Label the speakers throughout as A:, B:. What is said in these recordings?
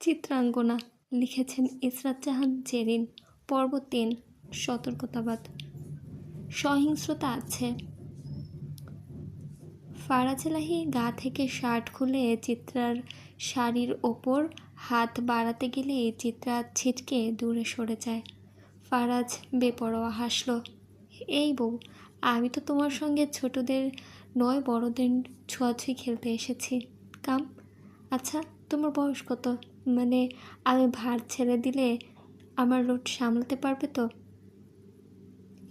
A: চিত্রাঙ্গনা লিখেছেন ইসরাত জাহান জেরিন, পর্ব তিন, সতর্কতাবাদ। সহিংস্রতা আছে। ফারাজেলাহি গা থেকে শার্ট খুলে চিত্রার শাড়ির ওপর হাত বাড়াতে গেলে চিত্রা ছিটকে দূরে সরে যায়। ফারাজ বেপরোয়া হাসল, এই বউ, আমি তো তোমার সঙ্গে ছোটদের নয়, বড়দের ছোঁয়াছুঁই খেলতে এসেছি। কাম আচ্ছা তোমার বয়স কত? মানে আমি ভার ছেড়ে দিলে আমার লোড সামলাতে পারবে তো?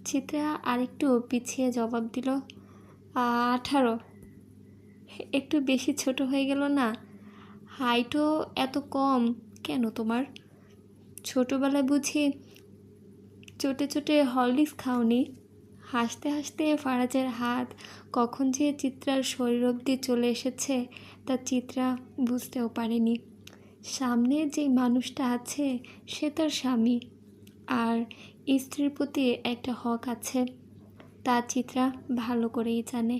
A: চিত্রা আরেকটু পিছিয়ে জবাব দিল আঠারো। একটু বেশি ছোট হয়ে গেল না? হাইটও এত কম কেন তোমার? ছোটোবেলায় বুঝি চোটে চোটে হরলিক্স খাওনি? হাসতে হাসতে ফারাজের হাত কখন যে চিত্রার শরীর অবধি চলে এসেছে তা চিত্রা বুঝতেও পারেনি। সামনে যে মানুষটা আছে, সে তার স্বামী। আর স্ত্রীর প্রতি একটা হক আছে। তা চিত্রা ভালো করেই জানে।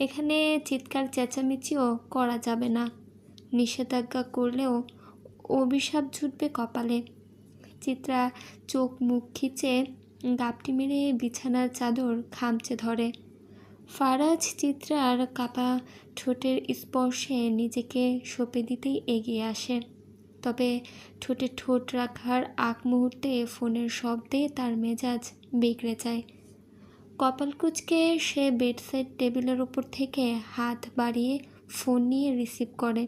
A: এখানে চিৎকার, চেঁচামেচিও করা যাবে না। নিষেধাজ্ঞা করলেও অভিশাপ ছুটবে কপালে। চিত্রা চোখ মুখ খিচে গাপটি মেরে বিছানার চাদর খামচে ধরে। ফারাজ চিত্রার কাপা ঠোঁটের স্পর্শে নিজেকে সঁপে দিতেই এগিয়ে আসে। তবে ঠোঁটে ঠোঁট রাখার আগ মুহূর্তে ফোনের শব্দে তার মেজাজ বিগড়ে যায়। কপাল কুচকে সে বেডসাইড টেবিলের ওপর থেকে হাত বাড়িয়ে ফোন নিয়ে রিসিভ করে।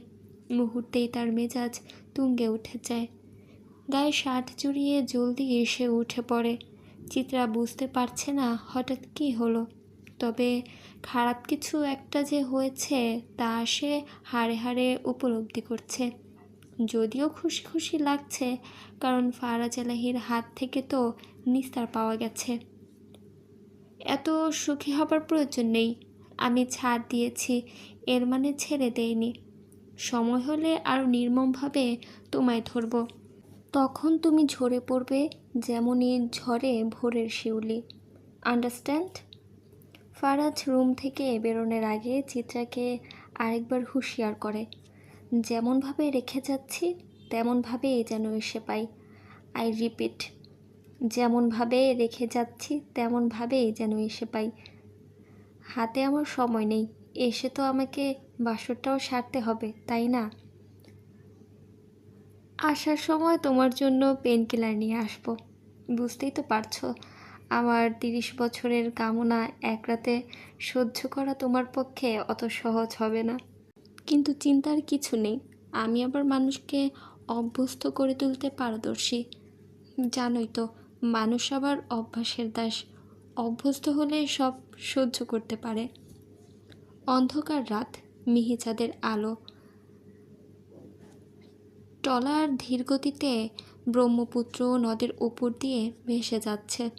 A: মুহূর্তেই তার মেজাজ তুঙ্গে উঠে যায়। গায়ে শার্ট জড়িয়ে জলদি এসে উঠে পড়ে। চিত্রা বুঝতে পারছে না হঠাৎ কি হলো। তবে খারাপ কিছু একটা যে হয়েছে তা সে হাড়ে হাড়ে উপলব্ধি করছে। যদিও খুশি খুশি লাগছে, কারণ ফারাজ আলাহির হাত থেকে তো নিস্তার পাওয়া গেছে। এত সুখী হবার প্রয়োজন নেই। আমি ছাড় দিয়েছি, এর মানে ছেড়ে দেয়নি সময় হলে আরও নির্মমভাবে তোমায় ধরব। তখন তুমি ঝরে পড়বে যেমনই ঝরে ভোরের শিউলি। আন্ডারস্ট্যান্ড? ফারাজ রুম থেকে বেরোনোর আগে চিত্রাকে আরেকবার হুঁশিয়ার করে। যেমনভাবে রেখে যাচ্ছি, তেমনভাবেই যেন এসে পাই। আই রিপিট যেমনভাবে রেখে যাচ্ছি, তেমনভাবেই যেন এসে পাই। হাতে আমার সময় নেই, এসে তো আমাকে বাসরটাও সারতে হবে, তাই না? আসার সময় তোমার জন্য পেন কিলার নিয়ে আসব। বুঝতেই তো পারছ, আমার তিরিশ বছরের কামনা এক রাতে সহ্য করা তোমার পক্ষে অত সহজ হবে না। কিন্তু চিন্তার কিছু নেই। আমি আবার মানুষকে অভ্যস্ত করে তুলতে পারদর্শী। জানোই তো, মানুষ আবার অভ্যাসের দাস। অভ্যস্ত হলে সব সহ্য করতে পারে। অন্ধকার রাত মিহিচাঁদের আলো। টলার ধীরগতিতে ব্রহ্মপুত্র নদের উপর দিয়ে ভেসে যাচ্ছে।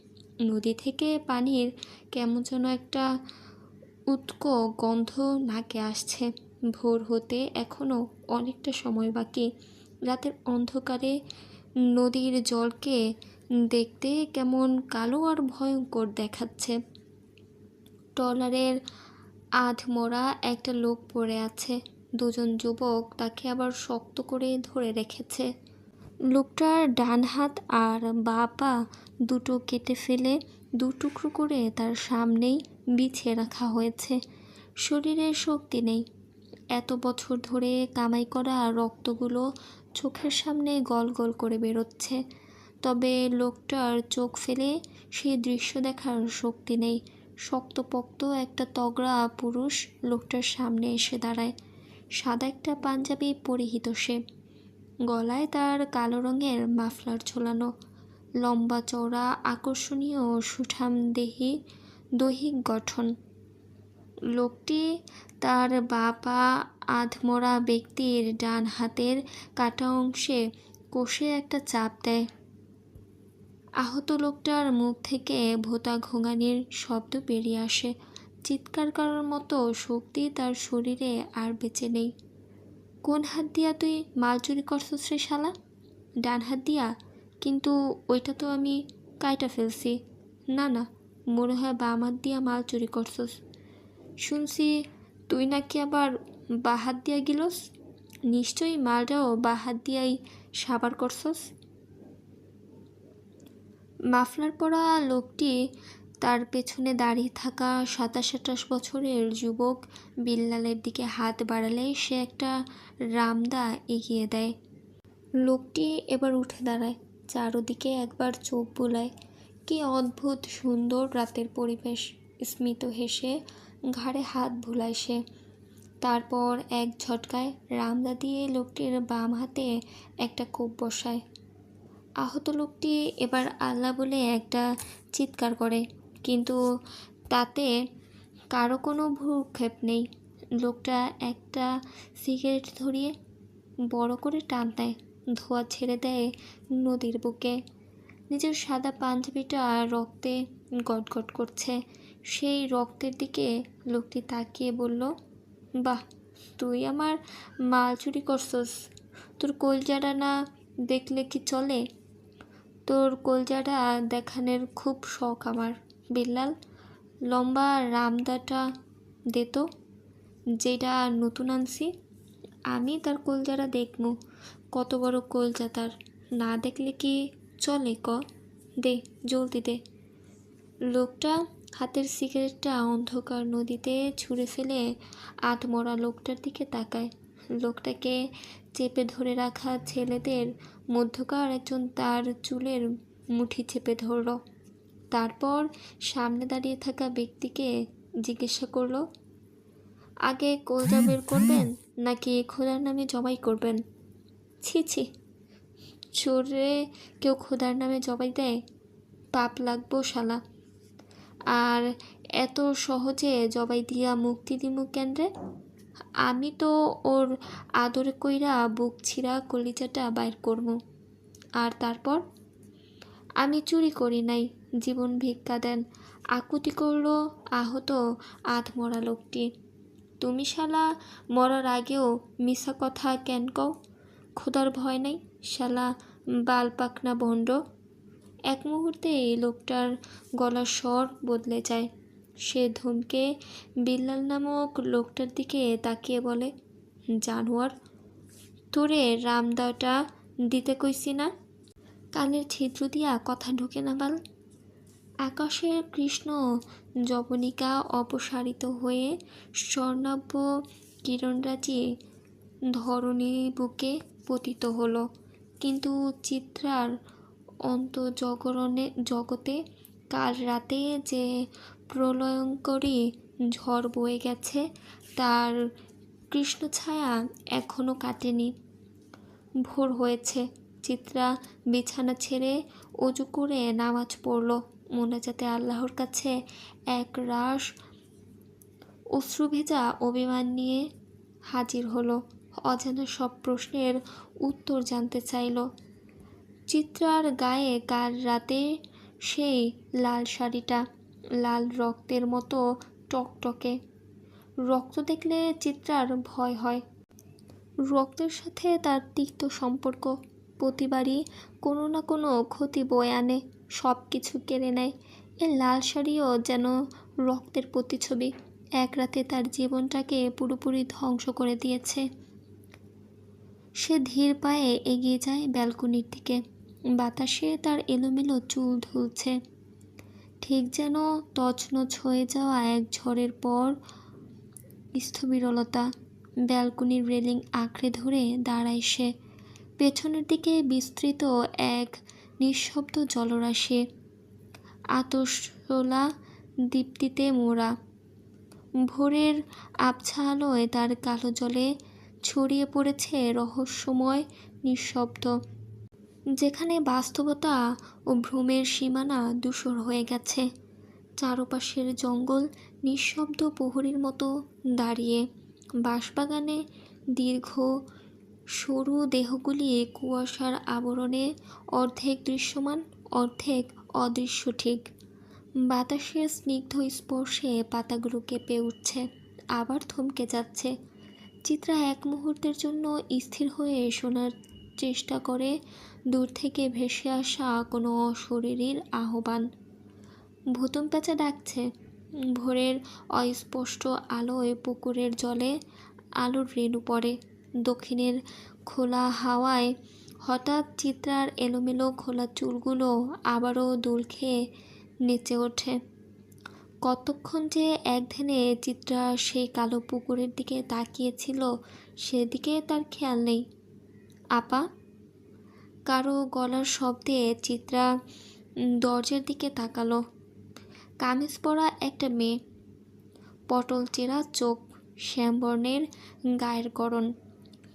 A: নদী থেকে পানির কেমন যেন একটা উৎক গন্ধ নাকে আসছে। ভোর হতে এখনও অনেকটা সময় বাকি। রাতের অন্ধকারে নদীর জলকে দেখতে কেমন কালো আর ভয়ঙ্কর দেখাচ্ছে। ট্রলারের আধমরা একটা লোক পড়ে আছে। দুজন যুবক তাকে আবার শক্ত করে ধরে রেখেছে। লোকটার ডান হাত আর বা পা দুটো কেটে ফেলে দু টুকরো করে তার সামনেই বিছিয়ে রাখা হয়েছে। শরীরে শক্তি নেই। এত বছর ধরে কামাই করা রক্তগুলো চোখের সামনে গল গল করে বেরোচ্ছে। তবে লোকটার চোখ ফেলে সেই দৃশ্য দেখার শক্তি নেই। শক্তপোক্ত একটা তগড়া পুরুষ লোকটার সামনে এসে দাঁড়ায়। সাদা একটা পাঞ্জাবি পরিহিত সে। গলায় তার কালো রঙের মাফলার ঝোলানো। লম্বা চওড়া, আকর্ষণীয় সুঠাম দেহি দৈহিক গঠন। লোকটি তার বা পা আধমরা ব্যক্তির ডান হাতের কাটা অংশে কষে একটা চাপ দেয়। আহত লোকটার মুখ থেকে ভোতা ঘোঙানির শব্দ বেরিয়ে আসে। চিৎকার করার মতো শক্তি তার শরীরে আর বেঁচে নেই। কোন হাত দিয়া তুই মাল চুরি করছস রে শালা? ডান হাত দিয়া? কিন্তু ওইটা তো আমি কাইটা ফেলছি। না না, মনে হয় বাম হাত দিয়া মাল চুরি করছস। শুনছি তুই নাকি আবার বা হাত দিয়া গিলস? নিশ্চয়ই মালটাও বা হাত দিয়াই সাবার করছস। মাফলার পরা লোকটি তার পেছনে দাঁড়িয়ে থাকা সাতাশ আঠাশ বছরের যুবক বিল্লালের দিকে হাত বাড়ালে সে একটা রামদা এগিয়ে দেয়। লোকটি এবার উঠে দাঁড়ায়, চারোদিকে একবার চোখ বোলায়। কি অদ্ভুত সুন্দর রাতের পরিবেশ, স্মিত হেসে ঘাড়ে হাত ভুলায় সে। তারপর এক ঝটকায় রামদা দিয়ে লোকটির বাম হাতে একটা কোপ বসায়। আহত লোকটি এবার আল্লাহ বলে একটা চিৎকার করে, কিন্তু তাতে কারও কোনো ভূক্ষেপ নেই। লোকটা একটা সিগারেট ধরিয়ে বড় করে টান দেয়, ধোয়া ছেড়ে দেয় নদীর বুকে। নিজের সাদা পাঞ্জাবিটা রক্তে গটগট করছে। সেই রক্তের দিকে লোকটি তাকিয়ে বলল, বাহ, তুই আমার মাল চুরি করছস। তোর কলজাটা না দেখলে কি চলে? তোর কলজাটা দেখানোর খুব শখ আমার, বিল্লাল। লম্বা রামদাটা দে যেটা নতুন আনছি। আমি তার কলজাটা দেখব। কত বড় কলজা তার। না দেখলে কি চলে ক? দে, জলদি দে। লোকটা হাতের সিগারেটটা অন্ধকার নদীতে ছুঁড়ে ফেলে আধমরা লোকটার দিকে তাকায়। লোকটাকে চেপে ধরে রাখা ছেলেদের মধ্যকার একজন তার চুলের মুঠি চেপে ধরল। তারপর সামনে দাঁড়িয়ে থাকা ব্যক্তিকে জিজ্ঞাসা করল, আগে কলজা বের করবেন নাকি খোদার নামে জবাই করবেন? ছি ছি। চোরে কেউ খোদার নামে জবাই দেয়? পাপ লাগবো শালা। আর এত সহজে জবাই দিয়া মুক্তি দিমু কেন্দ্রে আমি তো ওর আদর কইরা বুক ছিঁড়া কলিজাটা বাইর করব আর তারপর? আমি চুরি করি নাই, জীবন ভিক্ষা দেন। আকুতি করল আহত আধমরা লোকটি। তুমি শালা মরার আগেও মিশা কথা কেন কও? খোদার ভয় নাই, শালা বাল পাকনা ভণ্ড। এক মুহূর্তে এই লোকটার গলার স্বর বদলে যায়। সে ধমকে বিল্লাল নামক লোকটার দিকে তাকিয়ে বলে, জানোয়ার, তোরে রামদাটা দিতে কইছি না? কানের ছিদ্র দিয়া কথা ঢুকে না বাল। আকাশের কৃষ্ণ জবনিকা অপসারিত হয়ে স্বর্ণাব্য কিরণরাজি ধরণী বুকে পতিত হলো। কিন্তু চিত্রার অন্তজগরণে জগতে কাল রাতে যে প্রলয়ঙ্করী ঝড় বয়ে গেছে, তার কৃষ্ণছায়া এখনও কাটেনি। ভোর হয়েছে, চিত্রা বিছানা ছেড়ে অজু করে নামাজ পড়ল। মোনাজাতে আল্লাহর কাছে এক রাস অশ্রুভেজা অভিমান নিয়ে হাজির হলো। অজানা সব প্রশ্নের উত্তর জানতে চাইল। চিত্রার গায়ে কাল রাতে সেই লাল শাড়িটা? লাল রক্তের মতো টকটকে। রক্ত দেখলে চিত্রার ভয় হয়। রক্তের সাথে তার তিক্ত সম্পর্ক। প্রতিবারই কোনো না কোনো ক্ষতি বয়ে আনে সব কিছু কেড়ে নেয়। এ লাল শাড়িও যেন রক্তের প্রতিছবি এক রাতে তার জীবনটাকে পুরোপুরি ধ্বংস করে দিয়েছে। সে ধীর পায়ে এগিয়ে যায় ব্যালকনির দিকে। বাতাসে তার এলোমেলো চুল ধুলছে। ঠিক যেন তছনছ হয়ে যাওয়া এক ঝড়ের পর স্থবিরলতা। ব্যালকনির রেলিং আঁকড়ে ধরে দাঁড়ায় সে। পেছনের দিকে বিস্তৃত এক নিঃশব্দ জলরাশি। আতসোলা দীপ্তিতে মোড়া। ভোরের আবছা আলোয় তার কালো জলে ছড়িয়ে পড়েছে রহস্যময় নিঃশব্দ। যেখানে বাস্তবতা ও ভ্রমের সীমানা দূষর হয়ে গেছে। চারপাশের জঙ্গল নিঃশব্দ প্রহরীর মতো দাঁড়িয়ে। বাঁশবাগানে দীর্ঘ সরু দেহগুলি কুয়াশার আবরণে অর্ধেক দৃশ্যমান, অর্ধেক অদৃশ্য ঠিক। বাতাসের স্নিগ্ধ স্পর্শে পাতাগুলো কেঁপে উঠছে, আবার থমকে যাচ্ছে। চিত্রা এক মুহূর্তের জন্য স্থির হয়ে শোনার চেষ্টা করে দূর থেকে ভেসে আসা কোনো অশরীরীর আহ্বান। ভূতম পেঁচা ডাকছে। ভোরের অস্পষ্ট আলোয় পুকুরের জলে আলোর রেণু পড়ে। দক্ষিণের খোলা হাওয়ায় হঠাৎ চিত্রার এলোমেলো খোলা চুলগুলো আবারও দোল খেয়ে নেচে ওঠে। কতক্ষণ যে এক ধ্যানে চিত্রা সেই কালো পুকুরের দিকে তাকিয়েছিল, সেদিকে তার খেয়াল নেই। আপা? কারও গলার শব্দে চিত্রা দরজার দিকে তাকালো। কামিজ পরা একটা মেয়ে। পটল চেরা চোখ, শ্যামবর্ণের গায়ের গড়ন।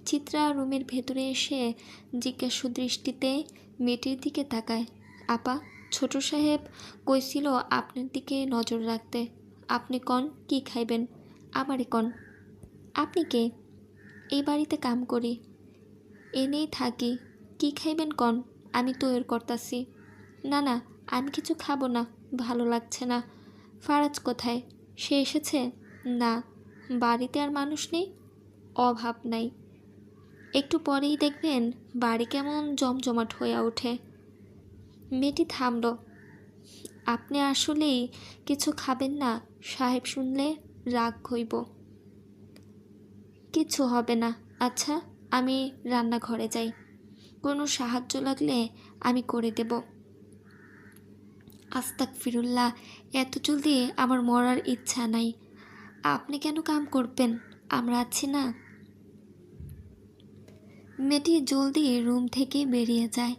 A: চিত্রা রুমের ভেতরে এসে জিজ্ঞাসু দৃষ্টিতে মেয়েটির দিকে তাকায়। আপা, ছোট সাহেব কইছিল আপনার দিকে নজর রাখতে। আপনি কন, কি খাইবেন? আমারই কন। আপনি কে? এই বাড়িতে কাম করি। এনেই থাকি। কি খাইবেন কন? আমি তৈরি করতাছি। না না, আমি কিছু খাব না, ভালো লাগছে না। ফারাজ কোথায়? সে এসেছে? না, বাড়িতে আর মানুষ নেই? অভাব নাই। একটু পরেই দেখবেন বাড়ি কেমন জমজমাট হয়ে ওঠে। মেয়েটি থামল। আপনি আসলেই কিছু খাবেন না, সাহেব শুনলে রাগ হইব। কিছু হবে না আচ্ছা? আমি রান্নাঘরে যাই। কোনো সাহায্য লাগলে আমি করে দেব। আস্তাক ফিরুল্লাহ এত জলদি আমার মরার ইচ্ছা নাই। আপনি কেন কাম করবেন? আমরা আছি না। মেয়েটি জলদি রুম থেকে বেরিয়ে যায়।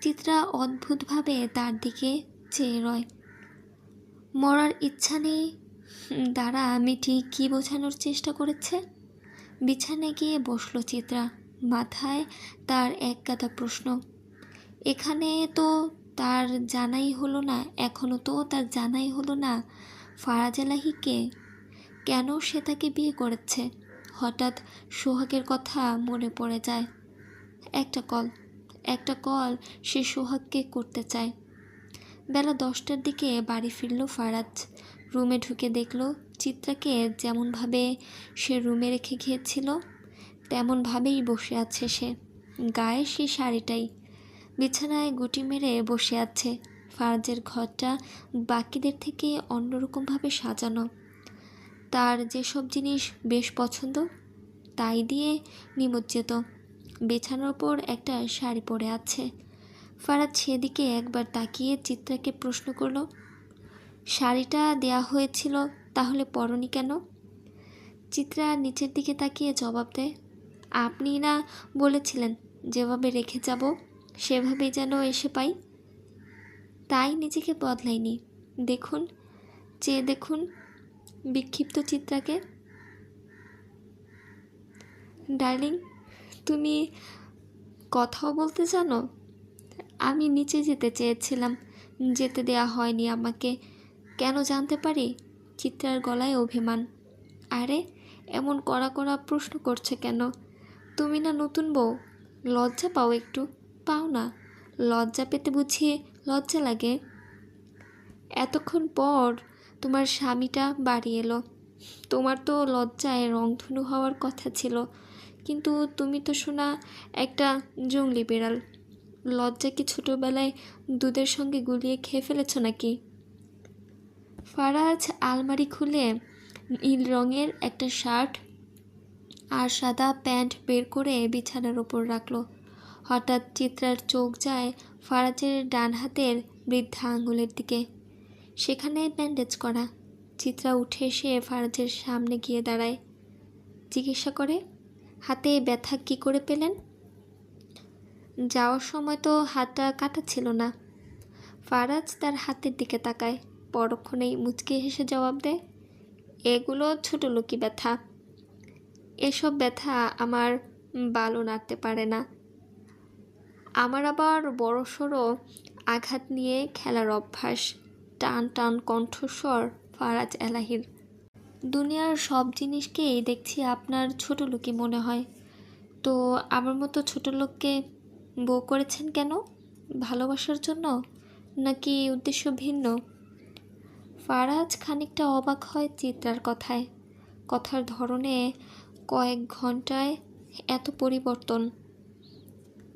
A: চিত্রা অদ্ভুতভাবে তার দিকে চেয়ে রয়। মরার ইচ্ছা নেই? দ্বারা মেয়েটি কী বোঝানোর চেষ্টা করেছে? বিছানায় গিয়ে বসল চিত্রা। মাথায় তার এক গাদা প্রশ্ন। এখানে তো তার জানাই হলো না এখনও তো তার জানাই হলো না। ফারাজ এলাহিকে কেন সে তাকে বিয়ে করেছে? হঠাৎ সোহাগের কথা মনে পড়ে যায়। একটা কল একটা কল সে সোহাগকে করতে চায়। বেলা দশটার দিকে বাড়ি ফিরল ফারাজ। রুমে ঢুকে দেখল চিত্রাকে যেমনভাবে সে রুমে রেখে গিয়েছিল তেমনভাবেই বসে আছে সে। গায়ে সেই শাড়িটাই। বিছানায় গুটি মেরে বসে আছে। ফারাজের ঘরটা বাকিদের থেকে অন্যরকমভাবে সাজানো। তার যেসব জিনিস বেশ পছন্দ, তাই দিয়ে নিমজ্জিত। বিছানার ওপর একটা শাড়ি পরে আছে। ফারাজ সেদিকে একবার তাকিয়ে চিত্রাকে প্রশ্ন করল, শাড়িটা দেয়া হয়েছিল তাহলে পরনি কেন? চিত্রা নিচের দিকে তাকিয়ে জবাব দেয় আপনি না বলেছিলেন, যেভাবে রেখে যাব সেভাবেই যেন এসে পাই। তাই নিজেকে বদলাইনি। দেখুন, চেয়ে দেখুন, বিক্ষিপ্ত চিত্রাকে। ডার্লিং, তুমি কথাও বলতে জানো? আমি নিচে যেতে চেয়েছিলাম, যেতে দেয়া হয়নি আমাকে। কেন জানতে পারি? চিত্রার গলায় অভিমান। আরে, এমন কড়া কড়া প্রশ্ন করছে কেন? তুমি না নতুন বউ। লজ্জা পাও একটু? পাও না। লজ্জা পেতে বুঝিয়ে লজ্জা লাগে। এতক্ষণ পর তোমার স্বামীটা বাড়ি এলো। তোমার তো লজ্জায় রংধনু হওয়ার কথা ছিল। কিন্তু তুমি তো শোনা একটা জঙ্গলি বিড়াল। লজ্জা কি ছোটোবেলায় দুধের সঙ্গে গুলিয়ে খেয়ে ফেলেছ নাকি? ফারাজ আলমারি খুলে নীল রঙের একটা শার্ট আর সাদা প্যান্ট বের করে বিছানার ওপর রাখল। হঠাৎ চিত্রার চোখ যায় ফারাজের ডান হাতের বৃদ্ধা আঙুলের দিকে। সেখানে ব্যান্ডেজ করা। চিত্রা উঠে এসে ফারাজের সামনে গিয়ে দাঁড়ায়। জিজ্ঞাসা করে, হাতে ব্যথা কি করে পেলেন? যাওয়ার সময় তো হাতটা কাটা ছিল না। ফারাজ তার হাতের দিকে তাকায়। পরক্ষণেই মুচকে হেসে জবাব দেয়, এগুলো ছোটো লোকি ব্যথা। এসব ব্যথা আমার বালও নাড়তে পারে না। আমার আবার বড়সড় আঘাত নিয়ে খেলার অভ্যাস, টান টান কণ্ঠস্বর, ফারাজ এলাহির। দুনিয়ার সব জিনিসকেই দেখছি আপনার ছোট লোকই মনে হয়। তো আমার মতো ছোট লোককে বউ করেছেন কেন? ভালোবাসার জন্য? নাকি উদ্দেশ্য ভিন্ন? ফারাজ খানিকটা অবাক হয় চিত্রার কথায়। কথার ধরনে কয়েক ঘন্টায় এত পরিবর্তন।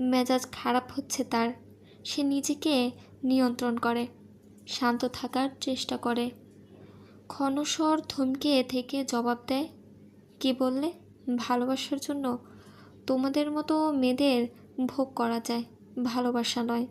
A: মেজাজ খারাপ হচ্ছে তার। সে নিজেকে নিয়ন্ত্রণ করে, শান্ত থাকার চেষ্টা করে। ক্ষণস্বর থমকে থেকে জবাব দেয়, কি বললে? ভালোবাসার জন্য তোমাদের মতো মেয়েদের ভোগ করা যায়। ভালোবাসা নয়।